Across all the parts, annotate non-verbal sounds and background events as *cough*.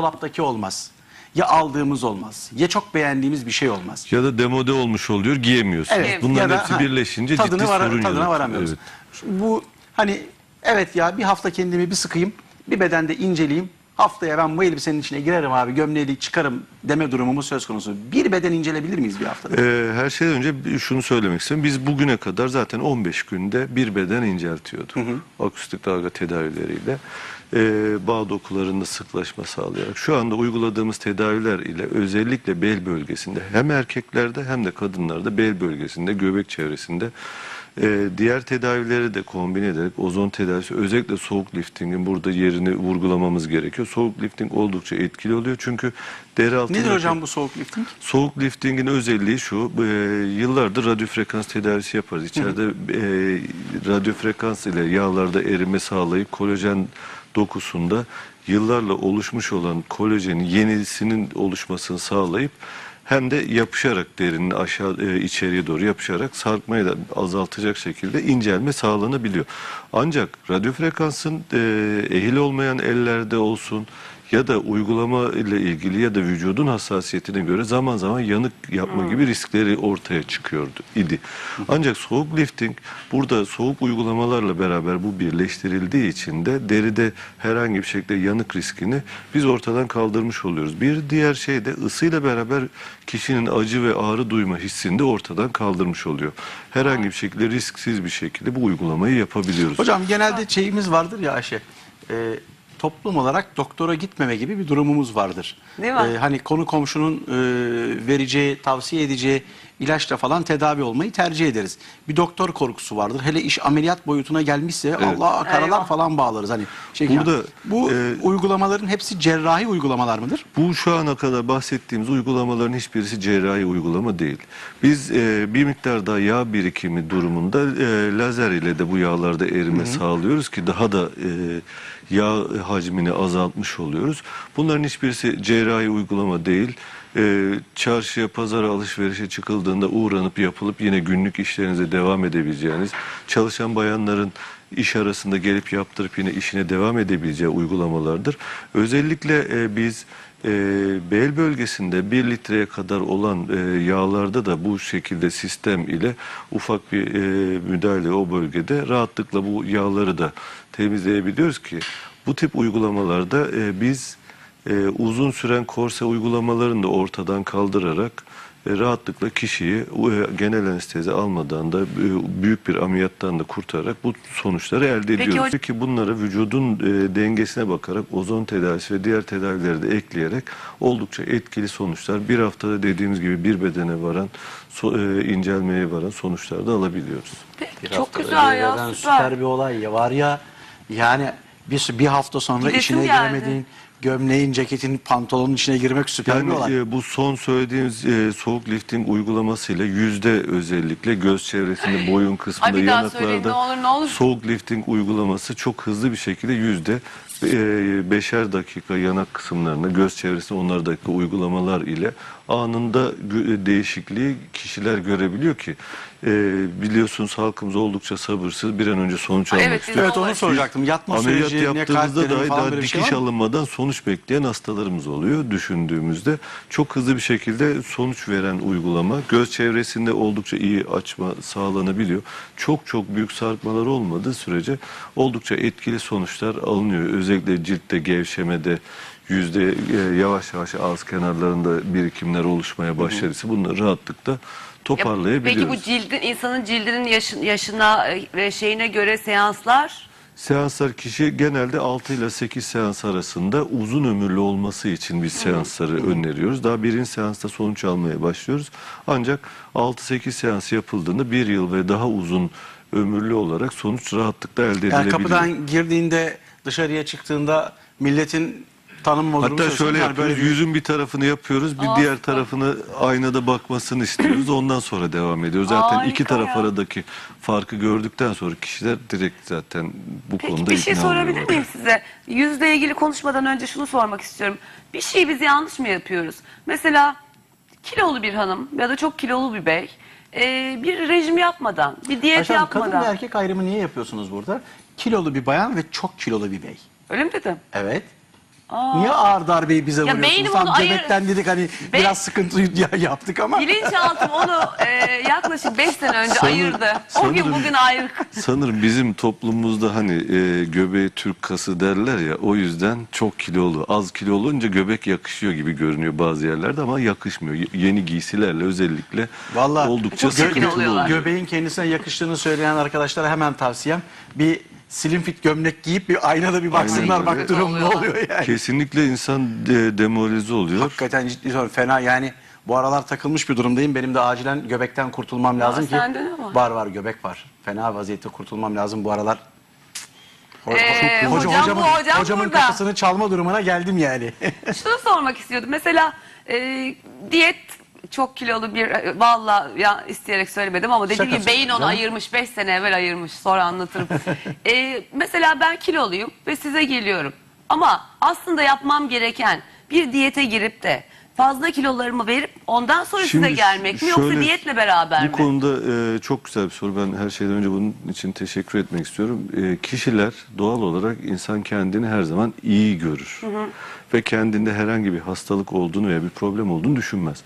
dolaptaki olmaz. Ya aldığımız olmaz. Ya çok beğendiğimiz bir şey olmaz. Ya da demode olmuş oluyor giyemiyorsunuz. Evet. Bunların ya da, hepsi ha, birleşince ciddi vara- sorun Tadına yaratıyor. varamıyoruz. Evet. Bu hani evet ya bir hafta kendimi bir sıkayım. Bir bedende inceleyeyim. Haftaya ben bu elbisenin içine girerim abi gömleği çıkarım deme durumumuz söz konusu. Bir beden incelebilir miyiz bir haftada? Ee, her şeyden önce şunu söylemek istiyorum. Biz bugüne kadar zaten 15 günde bir beden inceltiyorduk. Akustik dalga tedavileriyle. Ee, bağ dokularında sıklaşma sağlayarak. Şu anda uyguladığımız tedaviler ile özellikle bel bölgesinde hem erkeklerde hem de kadınlarda bel bölgesinde, göbek çevresinde e, diğer tedavileri de kombine ederek ozon tedavisi özellikle soğuk liftingin burada yerini vurgulamamız gerekiyor. Soğuk lifting oldukça etkili oluyor çünkü deri altındaki... Nedir hocam bu soğuk lifting? Soğuk liftingin özelliği şu, e, yıllardır radyo frekans tedavisi yaparız. İçeride e, radyo frekans ile yağlarda erime sağlayıp kolajen dokusunda yıllarla oluşmuş olan kolajenin yenisinin oluşmasını sağlayıp hem de yapışarak derinin aşağı e, içeriye doğru yapışarak sarkmayı da azaltacak şekilde incelme sağlanabiliyor. Ancak radyo frekansın e, ehil olmayan ellerde olsun ya da uygulama ile ilgili ya da vücudun hassasiyetine göre zaman zaman yanık yapma gibi riskleri ortaya çıkıyordu idi. Ancak soğuk lifting burada soğuk uygulamalarla beraber bu birleştirildiği için de deride herhangi bir şekilde yanık riskini biz ortadan kaldırmış oluyoruz. Bir diğer şey de ısıyla beraber kişinin acı ve ağrı duyma hissini de ortadan kaldırmış oluyor. Herhangi bir şekilde risksiz bir şekilde bu uygulamayı yapabiliyoruz. Hocam genelde şeyimiz vardır ya Ayşe. e, toplum olarak doktora gitmeme gibi bir durumumuz vardır. Değil mi? E, hani konu komşunun e, vereceği, tavsiye edeceği ilaçla falan tedavi olmayı tercih ederiz. Bir doktor korkusu vardır. Hele iş ameliyat boyutuna gelmişse Allah karalar Eyvah. falan bağlarız. Hani şey Burada, yani, bu e, uygulamaların hepsi cerrahi uylamalar mıdır? Bu şu ana kadar bahsettiğimiz uygulamaların hiçbirisi cerrahi uygulama değil. Biz e, bir miktar daha yağ birikimi durumunda e, lazer ile de bu yağlarda erime sağlıyoruz ki daha da e, yağ hacmini azaltmış oluyoruz. Bunların hiçbirisi cerrahi uygulama değil. E, çarşıya, pazara, alışverişe çıkıldığında uğranıp yapılıp yine günlük işlerinize devam edebileceğiniz, çalışan bayanların iş arasında gelip yaptırıp yine işine devam edebileceği uygulamalardır. Özellikle e, biz e, bel bölgesinde 1 litreye kadar olan e, yağlarda da bu şekilde sistem ile ufak bir e, müdahale o bölgede rahatlıkla bu yağları da temizleyebiliyoruz ki bu tip uygulamalarda e, biz e, uzun süren korse uygulamalarını da ortadan kaldırarak rahatlıkla kişiyi e, genel anestezi almadan da e, büyük bir ameliyattan da kurtararak bu sonuçları elde Peki ediyoruz. hocam- Peki bunları vücudun e, dengesine bakarak ozon tedavisi ve diğer tedavileri de ekleyerek oldukça etkili sonuçlar bir haftada dediğimiz gibi bir bedene varan so- e, incelmeye varan sonuçlar da alabiliyoruz. Peki, çok güzel ya süper. süper bir olay ya var ya yani bir, bir hafta sonra Gidesim işine giremediğin gömleğin, ceketin, pantolonun içine girmek süper bir Yani olay. e, bu son söylediğimiz e, soğuk lifting uygulamasıyla yüzde özellikle göz çevresinde, boyun kısmında, Ay bir daha söyleyin, yanaklarda ne olur, ne olur. soğuk lifting uygulaması çok hızlı bir şekilde yüzde e, beşer dakika yanak kısımlarına, göz çevresine onar dakika uygulamalar ile anında gö- değişikliği kişiler görebiliyor ki e, biliyorsunuz halkımız oldukça sabırsız bir an önce sonuç almak Evet, istiyor. Evet onu soracaktım. Yatma Ameliyat yaptığımızda dahi daha şey dikiş mı? alınmadan sonuç bekleyen hastalarımız oluyor düşündüğümüzde. Çok hızlı bir şekilde sonuç veren uygulama. Göz çevresinde oldukça iyi açma sağlanabiliyor. Çok çok büyük sarkmalar olmadığı sürece oldukça etkili sonuçlar alınıyor. Özellikle ciltte gevşemede yüzde e, yavaş yavaş ağız kenarlarında birikimler oluşmaya başladıysa bunları rahatlıkla Ya, toparlayabiliyoruz. Peki bu cildin insanın cildinin yaşın, yaşına ve şeyine göre seanslar Seanslar kişi genelde 6 ile 8 seans arasında uzun ömürlü olması için biz seansları öneriyoruz. Daha birinci seansta sonuç almaya başlıyoruz. Ancak 6-8 seans yapıldığında bir yıl ve daha uzun ömürlü olarak sonuç rahatlıkla elde edilebiliyor. Yani kapıdan girdiğinde dışarıya çıktığında milletin tanınma durumu Hatta şöyle. Yani yapıyoruz, böyle yüzün bir tarafını yapıyoruz, bir Aa, diğer tarafını aynada bakmasını istiyoruz. Ondan sonra devam ediyoruz. Zaten iki Harika taraf ya. aradaki farkı gördükten sonra kişiler direkt zaten bu Peki konuda bir şey sorabilir miyim size? Yüzle ilgili konuşmadan önce şunu sormak istiyorum. Bir şeyi biz yanlış mı yapıyoruz? Mesela kilolu bir hanım ya da çok kilolu bir bey e, bir rejim yapmadan, bir diyet Ayşe Hanım, kadın yapmadan. ve erkek ayrımı niye yapıyorsunuz burada? Kilolu bir bayan ve çok kilolu bir bey. Öyle mi dedim? Evet. Niye ağır darbeyi bize Ya vuruyorsunuz? ayır- göbekten dedik hani Be- biraz sıkıntı *laughs* ya- yaptık ama. Bilinçaltım onu e, yaklaşık 5 sene önce Sanırım- ayırdı. O gün sanırım- bugün ayrık. Sanırım bizim toplumumuzda hani e, göbeğe Türk kası derler ya o yüzden çok kilolu. Az kilo olunca göbek yakışıyor gibi görünüyor bazı yerlerde ama yakışmıyor. Y- Yeni giysilerle özellikle Vallahi oldukça sıkıntılı oluyorlar. oluyor. Göbeğin kendisine yakıştığını söyleyen arkadaşlara hemen tavsiyem bir slim fit gömlek giyip bir aynada bir baksınlar bak durum ne oluyor yani. Kesinlikle insan de, demoralize oluyor. Hakikaten ciddi sorun fena yani bu aralar takılmış bir durumdayım. Benim de acilen göbekten kurtulmam lazım ki. sende ne var? Var var göbek var. Fena vaziyette kurtulmam lazım bu aralar. Ho- Ee, ho- hocam bu, hocamın, hocam hocamın burada. kapısını çalma durumuna geldim yani. Şunu sormak istiyordum. Mesela e, diyet çok kilolu bir valla ya isteyerek söylemedim ama dediğim Şaka gibi beyin onu ayırmış 5 sene evvel ayırmış sonra anlatırım. *laughs* E, mesela ben kiloluyum ve size geliyorum ama aslında yapmam gereken bir diyete girip de fazla kilolarımı verip ondan sonra size Şimdi gelmek mi yoksa şöyle- diyetle beraber Bu mi? konuda e, çok güzel bir soru. Ben her şeyden önce bunun için teşekkür etmek istiyorum. E, kişiler doğal olarak insan kendini her zaman iyi görür. Ve kendinde herhangi bir hastalık olduğunu veya bir problem olduğunu düşünmez.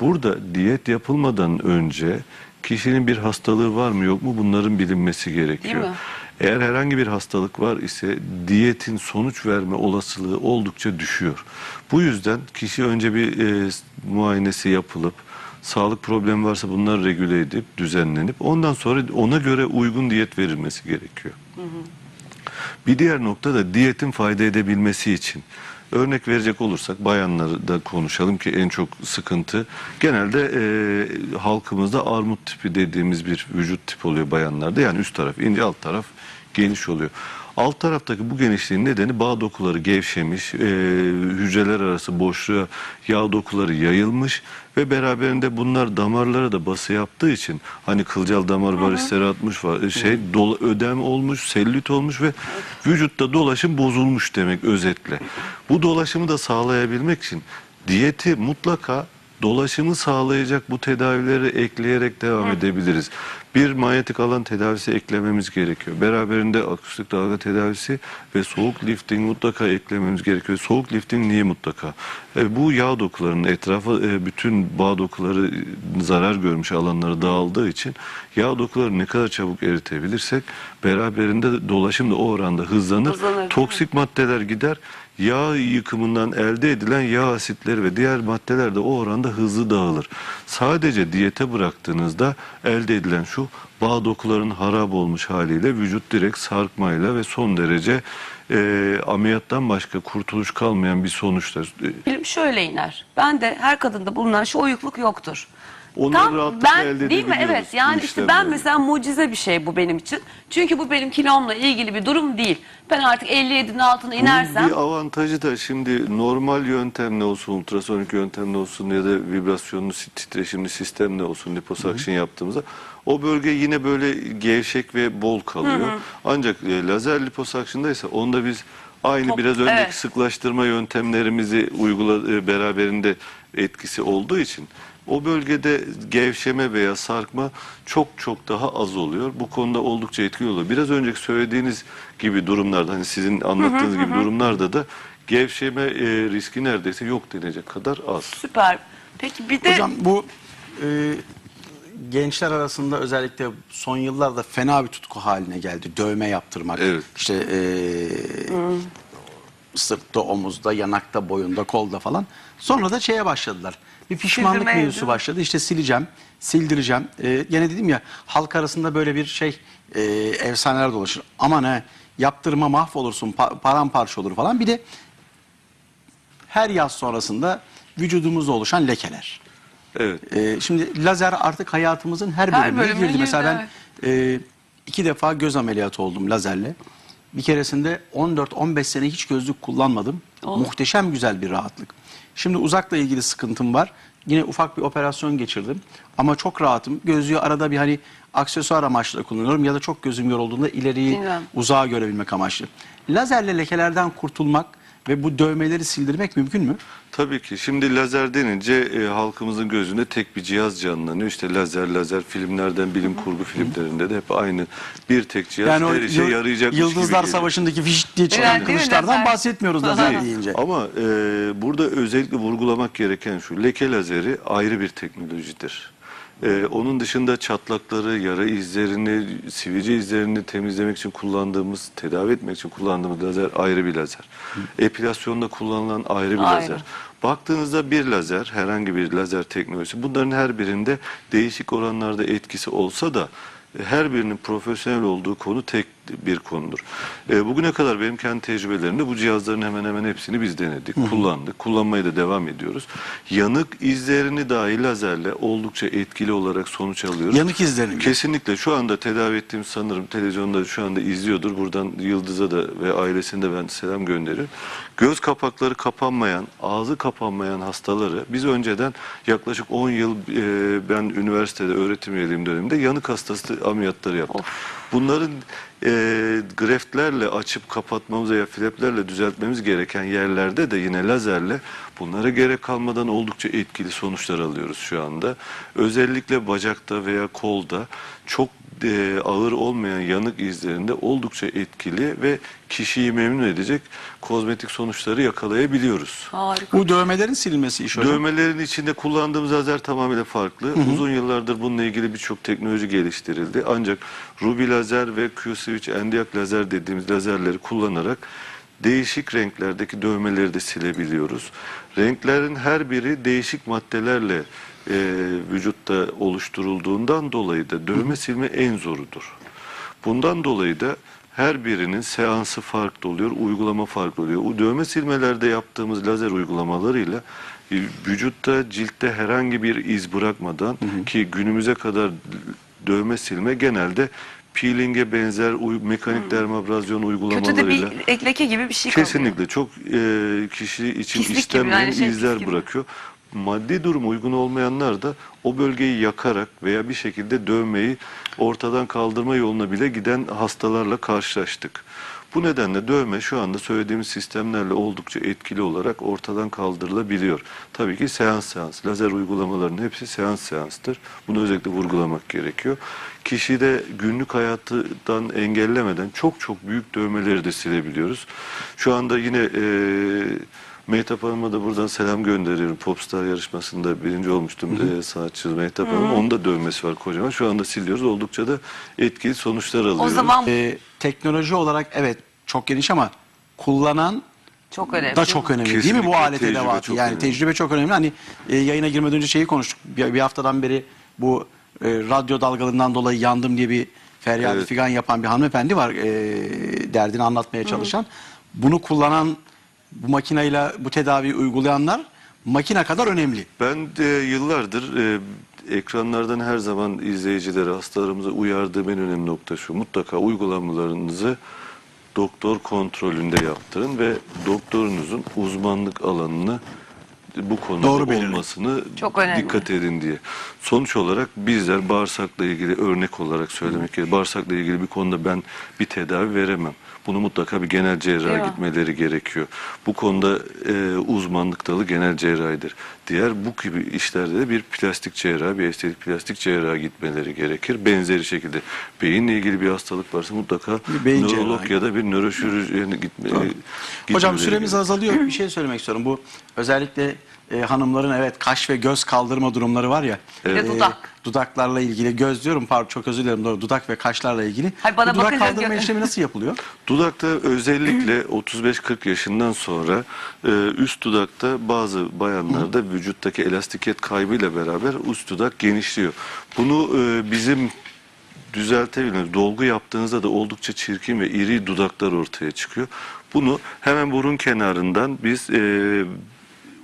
Burada diyet yapılmadan önce kişinin bir hastalığı var mı yok mu bunların bilinmesi gerekiyor. Eğer herhangi bir hastalık var ise diyetin sonuç verme olasılığı oldukça düşüyor. Bu yüzden kişi önce bir e, muayenesi yapılıp sağlık problemi varsa bunlar regüle edip düzenlenip ondan sonra ona göre uygun diyet verilmesi gerekiyor. Bir diğer nokta da diyetin fayda edebilmesi için. Örnek verecek olursak bayanları da konuşalım ki en çok sıkıntı genelde e, halkımızda armut tipi dediğimiz bir vücut tipi oluyor bayanlarda. Yani üst taraf ince alt taraf geniş oluyor. Alt taraftaki bu genişliğin nedeni bağ dokuları gevşemiş, e, hücreler arası boşluğa yağ dokuları yayılmış ve beraberinde bunlar damarlara da bası yaptığı için hani kılcal damar varisleri atmış var, şey dolu, ödem olmuş, selülit olmuş ve vücutta dolaşım bozulmuş demek özetle. Bu dolaşımı da sağlayabilmek için diyeti mutlaka dolaşımı sağlayacak bu tedavileri ekleyerek devam edebiliriz. Bir manyetik alan tedavisi eklememiz gerekiyor. Beraberinde akustik dalga tedavisi ve soğuk lifting mutlaka eklememiz gerekiyor. Soğuk lifting niye mutlaka? E, bu yağ dokularının etrafa e, bütün bağ dokuları e, zarar görmüş alanları dağıldığı için yağ dokuları ne kadar çabuk eritebilirsek beraberinde dolaşım da o oranda hızlanır. Hızlanır? Toksik maddeler gider. Yağ yıkımından elde edilen yağ asitleri ve diğer maddeler de o oranda hızlı dağılır. Sadece diyete bıraktığınızda elde edilen şu bağ dokuların harap olmuş haliyle vücut direkt sarkmayla ve son derece e, ameliyattan başka kurtuluş kalmayan bir sonuçta. E, Film şöyle iner. Ben de her kadında bulunan şu oyukluk yoktur. Onları rahatlıkla ben elde değil mi? edebiliyoruz Evet. Yani bu işte ben işlemlerle. mesela mucize bir şey bu benim için. Çünkü bu benim kilomla ilgili bir durum değil. Ben artık 57'nin altına inersem Bunun bir avantajı da şimdi normal yöntemle olsun, ultrasonik yöntemle olsun ya da vibrasyonlu si- titreşimli sistemle olsun liposuction yaptığımızda o bölge yine böyle gevşek ve bol kalıyor. Ancak e, lazer liposuction'da ise onda biz aynı Top- biraz önceki evet. sıklaştırma yöntemlerimizi uygula e, beraberinde etkisi olduğu için o bölgede gevşeme veya sarkma çok çok daha az oluyor. Bu konuda oldukça etkili oluyor. Biraz önceki söylediğiniz gibi durumlarda hani sizin anlattığınız gibi durumlarda da gevşeme e, riski neredeyse yok denecek kadar az. süper. Peki bir de Hocam bu e, gençler arasında özellikle son yıllarda fena bir tutku haline geldi. Dövme yaptırmak. Evet. İşte e, sırtta, omuzda, yanakta, boyunda, kolda falan. Sonra da şeye başladılar. Bir pişmanlık Sildirmeye, mevzusu başladı. İşte sileceğim, sildireceğim. E, gene dedim ya halk arasında böyle bir şey e, efsaneler dolaşır. Aman ne yaptırma mahvolursun, pa- paramparça olur falan. Bir de her yaz sonrasında vücudumuzda oluşan lekeler. Evet. Ee, şimdi lazer artık hayatımızın her Her bölümüne bölümüne girdi. girdi, Mesela ben e, iki defa göz ameliyatı oldum lazerle. Bir keresinde 14-15 sene hiç gözlük kullanmadım. Oh. Muhteşem güzel bir rahatlık. Şimdi uzakla ilgili sıkıntım var. Yine ufak bir operasyon geçirdim. Ama çok rahatım. Gözlüğü arada bir hani aksesuar amaçlı kullanıyorum ya da çok gözüm yorulduğunda ileriyi Bilmem. uzağa görebilmek amaçlı. Lazerle lekelerden kurtulmak ve bu dövmeleri sildirmek mümkün mü? Tabii ki. Şimdi lazer denince e, halkımızın gözünde tek bir cihaz canlanıyor. İşte lazer, lazer filmlerden, bilim kurgu filmlerinde de hep aynı bir tek cihaz Yani her işe gibi Yıldızlar. Savaşı'ndaki fiş diye çıkan mi? kılıçlardan Lazer. bahsetmiyoruz lazer Değil. deyince. Ama e, burada özellikle vurgulamak gereken şu, leke lazeri ayrı bir teknolojidir. E, onun dışında çatlakları, yara izlerini, sivilce izlerini temizlemek için kullandığımız, tedavi etmek için kullandığımız lazer ayrı bir lazer. Epilasyonda kullanılan ayrı bir Ayrı. lazer. Baktığınızda bir lazer, herhangi bir lazer teknolojisi, bunların her birinde değişik oranlarda etkisi olsa da e, her birinin profesyonel olduğu konu tek bir konudur. E, bugüne kadar benim kendi tecrübelerimde bu cihazların hemen hemen hepsini biz denedik, kullandık, kullanmaya da devam ediyoruz. Yanık izlerini dahi lazerle oldukça etkili olarak sonuç alıyoruz. Yanık izlerini mi? Kesinlikle şu anda tedavi ettiğim sanırım televizyonda şu anda izliyordur. Buradan Yıldız'a da ve ailesine de ben selam gönderirim. Göz kapakları kapanmayan, ağzı kapanmayan hastaları biz önceden yaklaşık 10 yıl e, ben üniversitede öğretim üyeliğim döneminde yanık hastası ameliyatları yaptım. Bunların e, greftlerle açıp kapatmamız veya fleplerle düzeltmemiz gereken yerlerde de yine lazerle bunlara gerek kalmadan oldukça etkili sonuçlar alıyoruz şu anda. Özellikle bacakta veya kolda çok e, ağır olmayan yanık izlerinde oldukça etkili ve kişiyi memnun edecek kozmetik sonuçları yakalayabiliyoruz. Harika. Bu dövmelerin silinmesi iş hocam. Dövmelerin içinde kullandığımız lazer tamamıyla farklı. Uzun yıllardır bununla ilgili birçok teknoloji geliştirildi. Ancak Ruby lazer ve Q-Switch endiak lazer dediğimiz lazerleri kullanarak değişik renklerdeki dövmeleri de silebiliyoruz. Renklerin her biri değişik maddelerle e, vücutta oluşturulduğundan dolayı da dövme silme en zorudur. Bundan dolayı da her birinin seansı farklı oluyor, uygulama farklı oluyor. O dövme silmelerde yaptığımız lazer uygulamalarıyla e, vücutta ciltte herhangi bir iz bırakmadan ki günümüze kadar dövme silme genelde peeling'e benzer uy- mekanik dermabrazyon Kötü de uygulamalarıyla bir ekleke gibi bir şey kalıyor. Kesinlikle çok e, kişi için Pislik istenmeyen şey, izler gibi. bırakıyor. Maddi durum uygun olmayanlar da o bölgeyi yakarak veya bir şekilde dövmeyi ortadan kaldırma yoluna bile giden hastalarla karşılaştık. Bu nedenle dövme şu anda söylediğimiz sistemlerle oldukça etkili olarak ortadan kaldırılabiliyor. Tabii ki seans seans. Lazer uygulamalarının hepsi seans seanstır. Bunu özellikle vurgulamak gerekiyor. Kişi de günlük hayatından engellemeden çok çok büyük dövmeleri de silebiliyoruz. Şu anda yine eee Mehtap Hanım'a da buradan selam gönderiyorum. Popstar yarışmasında birinci olmuştum eee, sanatçı Mehtap Hanım. Onun da dövmesi var kocaman. Şu anda siliyoruz. Oldukça da etkili sonuçlar alıyoruz. O zaman Ee, teknoloji olarak evet çok geniş ama kullanan çok önemli. da çok önemli değil mi Kesinlikle, bu alet edevatı? Yani önemli. tecrübe çok önemli. Hani e, yayına girmeden önce şeyi konuştuk. Bir, bir haftadan beri bu e, radyo dalgalarından dolayı yandım diye bir feryat Evet. figan yapan bir hanımefendi var. E, derdini anlatmaya çalışan. Bunu kullanan bu makineyle bu tedaviyi uygulayanlar makine kadar önemli. Ben de yıllardır e, ekranlardan her zaman izleyicilere, hastalarımıza uyardığım en önemli nokta şu. Mutlaka uygulamalarınızı doktor kontrolünde yaptırın ve doktorunuzun uzmanlık alanını bu konuda Doğru olmasını Çok önemli. dikkat edin diye. Sonuç olarak bizler bağırsakla ilgili örnek olarak söylemek gerekir. Bağırsakla ilgili bir konuda ben bir tedavi veremem. Bunu mutlaka bir genel cerraha mi? gitmeleri gerekiyor. Bu konuda e, uzmanlık dalı genel cerrahidir. Diğer bu gibi işlerde de bir plastik cerrah, bir estetik plastik cerraha gitmeleri gerekir. Benzeri şekilde beyinle ilgili bir hastalık varsa mutlaka beyin nörolog ya da bir nöroşirurjene gitme, Hocam gitmeleri süremiz gerekir. azalıyor. Bir şey söylemek istiyorum. Bu özellikle e, hanımların evet kaş ve göz kaldırma durumları var ya. De E, dudak. Dudaklarla ilgili göz diyorum pardon çok özür dilerim doğru dudak ve kaşlarla ilgili. Hay bana Bu dudak bakınca kaldırma gö- işlemi nasıl yapılıyor? *laughs* Dudakta özellikle 35-40 yaşından sonra e, üst dudakta bazı bayanlarda vücuttaki elastikiyet kaybıyla beraber üst dudak genişliyor. Bunu e, bizim düzeltebiliriz. Dolgu yaptığınızda da oldukça çirkin ve iri dudaklar ortaya çıkıyor. Bunu hemen burun kenarından biz e,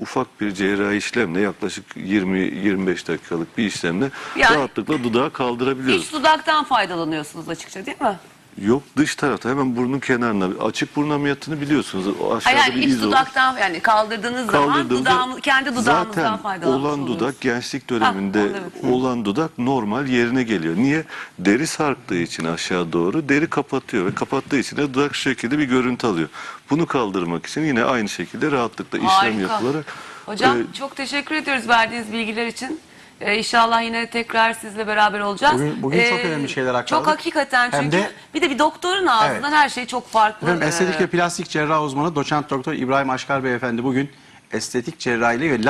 ufak bir cerrahi işlemle yaklaşık 20-25 dakikalık bir işlemle Yani- rahatlıkla dudağı kaldırabiliyoruz. İç dudaktan faydalanıyorsunuz açıkça değil mi? Yok dış tarafta hemen burnun kenarına. Açık burun ameliyatını biliyorsunuz. O Hayır, aşağıda yani bir iç iz olur. dudaktan yani kaldırdığınız zaman Kaldırdığımızda dudağımı, kendi dudağımızdan zaten faydalanmış olan oluruz. dudak gençlik Ha, döneminde demek olan dudak normal yerine geliyor. Niye? Deri sarktığı için aşağı doğru deri kapatıyor ve kapattığı için de dudak şu şekilde bir görüntü alıyor. Bunu kaldırmak için yine aynı şekilde rahatlıkla işlem Harika. yapılarak Hocam e, çok teşekkür ediyoruz verdiğiniz bilgiler için. Ee, inşallah yine tekrar sizle beraber olacağız. Bugün- bugün çok önemli şeyler aktardık. Çok hakikaten Hem çünkü de- bir de bir doktorun ağzından Evet. her şey çok farklı. Efendim, estetik Ee, ve plastik cerrah uzmanı doçent doktor İbrahim Aşkar Beyefendi bugün estetik cerrahiyle ve